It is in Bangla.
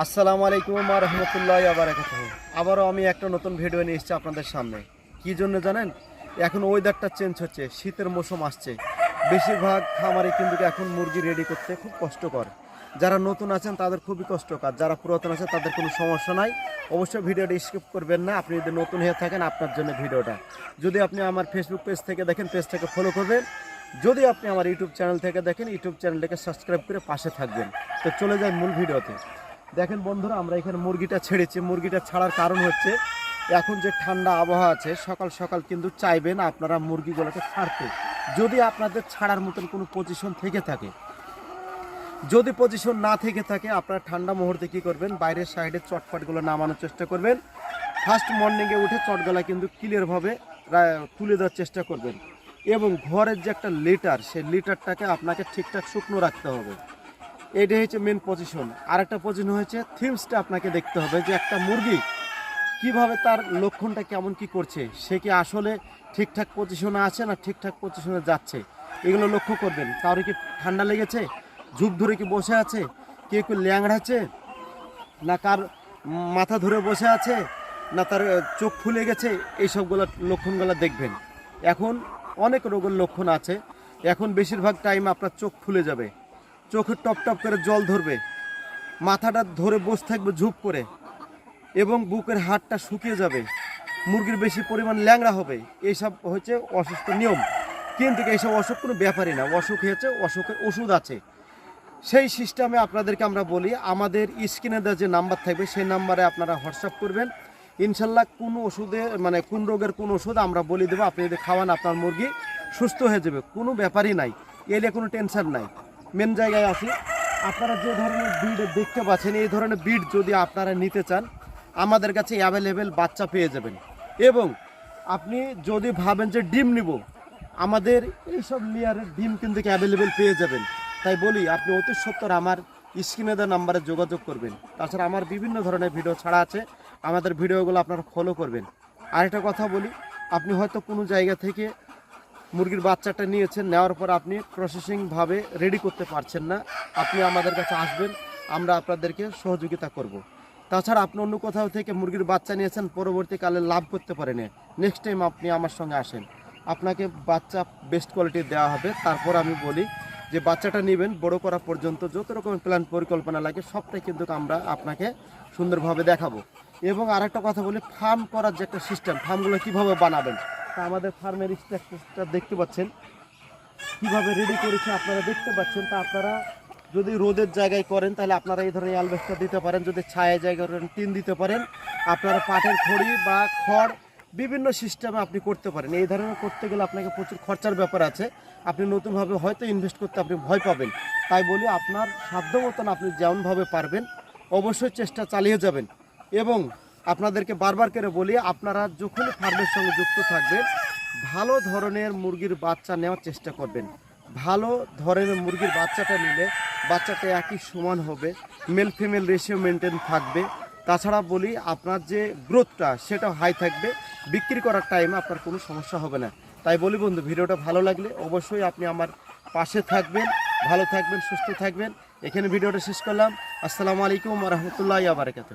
আসসালামু আলাইকুম আর রহমতুল্লাহ আবরাকাত আবারও আমি একটা নতুন ভিডিও নিয়ে এসেছি আপনাদের সামনে। কি জন্য জানেন? এখন ওয়েদারটা চেঞ্জ হচ্ছে, শীতের মৌসুম আসছে। বেশিরভাগ খামারে কিন্তু এখন মুরগি রেডি করতে খুব কষ্টকর। যারা নতুন আছেন, তাদের খুবই কষ্টকর। যারা পুরাতন আছেন তাদের কোনো সমস্যা নাই। অবশ্যই ভিডিওটা স্কিপ করবেন না। আপনি যদি নতুন হয়ে থাকেন, আপনার জন্য ভিডিওটা যদি আপনি আমার ফেসবুক পেজ থেকে দেখেন পেজটাকে ফলো করবেন। যদি আপনি আমার ইউটিউব চ্যানেল থেকে দেখেন ইউটিউব চ্যানেলটাকে সাবস্ক্রাইব করে পাশে থাকবেন। তো চলে যায় মূল ভিডিওতে দেখেন বন্ধুরা, আমরা এখানে মুরগিটা ছেড়েছি। মুরগিটা ছাড়ার কারণ হচ্ছে, এখন যে ঠান্ডা আবহাওয়া আছে, সকাল সকাল কিন্তু চাইবেন আপনারা মুরগিগুলোকে ছাড়তে। যদি আপনাদের ছাড়ার মতন কোনো পজিশন থেকে থাকে, যদি পজিশন না থেকে থাকে, আপনারা ঠান্ডা মুহূর্তে কী করবেন? বাইরের সাইডে চটপটগুলো নামানোর চেষ্টা করবেন। ফার্স্ট মর্নিংয়ে উঠে চটগলা কিন্তু ক্লিয়ারভাবে তুলে দেওয়ার চেষ্টা করবেন। এবং ঘরের যে একটা লিটার সেই লিটারটাকে আপনাকে ঠিকঠাক শুকনো রাখতে হবে। এটাই হচ্ছে মেন পজিশন আরেকটা পজিশন হয়েছে থিমসটা আপনাকে দেখতে হবে যে একটা মুরগি কীভাবে তার লক্ষণটা কেমন কি করছে, সে কি আসলে ঠিকঠাক পজিশনে আছে না ঠিকঠাক পজিশনে যাচ্ছে? এগুলো লক্ষ্য করবেন। কারও কি ঠান্ডা লেগেছে? ঝুপ ধরে কি বসে আছে? কে কেউ একটু ল্যাংড়াচ্ছে না কার মাথা ধরে বসে আছে? না তার চোখ ফুলে গেছে? এইসবগুলো লক্ষণগুলো দেখবেন। এখন অনেক রোগের লক্ষণ আছে। এখন বেশিরভাগ টাইম আপনার চোখ ফুলে যাবে। চোখে টপ টপ করে জল ধরবে, মাথাটা ধরে বসে থাকবে ঝুপ করে, এবং বুকের হাড়টা শুকিয়ে যাবে, মুরগির বেশি পরিমাণ ল্যাংড়া হবে এইসব হচ্ছে অসুস্থ নিয়ম। কিন্তু এইসব অসুখ কোনো ব্যাপারই না, অসুখ হয়েছে অসুখের ওষুধ আছে। সেই সিস্টেমে আপনাদেরকে আমরা বলি, আমাদের স্ক্রিনে দেওয়া যে নাম্বার থাকবে, সেই নাম্বারে আপনারা হোয়াটসঅ্যাপ করবেন। ইনশাল্লাহ কোন ওষুধে মানে কোন রোগের কোন ওষুধ আমরা বলে দেবো, আপনি যদি খাওয়ান আপনার মুরগি সুস্থ হয়ে যাবে, কোনো ব্যাপারই নাই, এলে কোনো টেনশন নাই। মেন জায়গায় আসি আপনারা যে ধরনের বিড দেখতে পাচ্ছেন, এই ধরনের বিড যদি আপনারা নিতে চান, আমাদের কাছে অ্যাভেলেবেল বাচ্চা পেয়ে যাবেন। এবং আপনি যদি ভাবেন যে ডিম নিব, আমাদের এইসব লেয়ারের ডিম কিন্তু অ্যাভেলেবেল পেয়ে যাবেন। তাই বলি, আপনি অতি সত্তর আমার স্ক্রিনে দেওয়া নাম্বারে যোগাযোগ করবেন। তাছাড়া আমার বিভিন্ন ধরনের ভিডিও ছাড়া আছে। আমাদের ভিডিওগুলো আপনারা ফলো করবেন। আরেকটা কথা বলি, আপনি হয়তো কোনো জায়গা থেকে মুরগির বাচ্চাটা নিয়েছেন, নেওয়ার পর আপনি প্রসেসিংভাবে রেডি করতে পারছেন না। আপনি আমাদের কাছে আসবেন, আমরা আপনাদেরকে সহযোগিতা করব। তাছাড়া আপনি অন্য কোথাও থেকে মুরগির বাচ্চা নিয়েছেন, পরবর্তীকালে লাভ করতে পারেন। নেক্সট টাইম আপনি আমার সঙ্গে আসেন। আপনাকে বাচ্চা বেস্ট কোয়ালিটির দেওয়া হবে। তারপর আমি বলি যে বাচ্চাটা নেবেন, বড় করা পর্যন্ত যত রকমের প্ল্যান পরিকল্পনা লাগে, সবটাই কিন্তু আমরা আপনাকে সুন্দরভাবে দেখাবো। এবং আরেকটা কথা বলি ফার্ম করার যে একটা সিস্টেম ফার্মগুলো কীভাবে বানাবেন? আমাদের ফার্মের স্ট্রাকচারটা দেখতে পাচ্ছেন। কীভাবে রেডি করেছে আপনারা দেখতে পাচ্ছেন। তা আপনারা যদি রোদের জায়গায় করেন, তাহলে আপনারা এই ধরনের অ্যালবেস্টার দিতে পারেন। যদি ছায়া জায়গায় করেন, টিন দিতে পারেন। আপনারা পাটের খড়ি বা খড় বিভিন্ন সিস্টেমে আপনি করতে পারেন। এই ধরনের করতে গেলে আপনাকে প্রচুর খরচার ব্যাপার আছে। আপনি নতুনভাবে হয়তো ইনভেস্ট করতে আপনি ভয় পাবেন। তাই বলি আপনার সাধ্য মতন আপনি যেমনভাবে পারবেন, অবশ্যই চেষ্টা চালিয়ে যাবেন। এবং আপনাদেরকে বারবার করে বলি, আপনারা যখনই ফার্মের সঙ্গে যুক্ত থাকবেন, ভালো ধরনের মুরগির বাচ্চা নেওয়ার চেষ্টা করবেন। ভালো ধরনের মুরগির বাচ্চাটা নিলে বাচ্চাটা একই সমান হবে মেল ফিমেল রেশিও মেনটেন থাকবে। তাছাড়া বলি, আপনার যে গ্রোথটা সেটাও হাই থাকবে। বিক্রি করার টাইমে আপনার কোনো সমস্যা হবে না। তাই বলি বন্ধু, ভিডিওটা ভালো লাগলে অবশ্যই আপনি আমার পাশে থাকবেন, ভালো থাকবেন, সুস্থ থাকবেন। এখানে ভিডিওটা শেষ করলাম। আসসালামু আলাইকুম রহমতুল্লাহ আবরকাত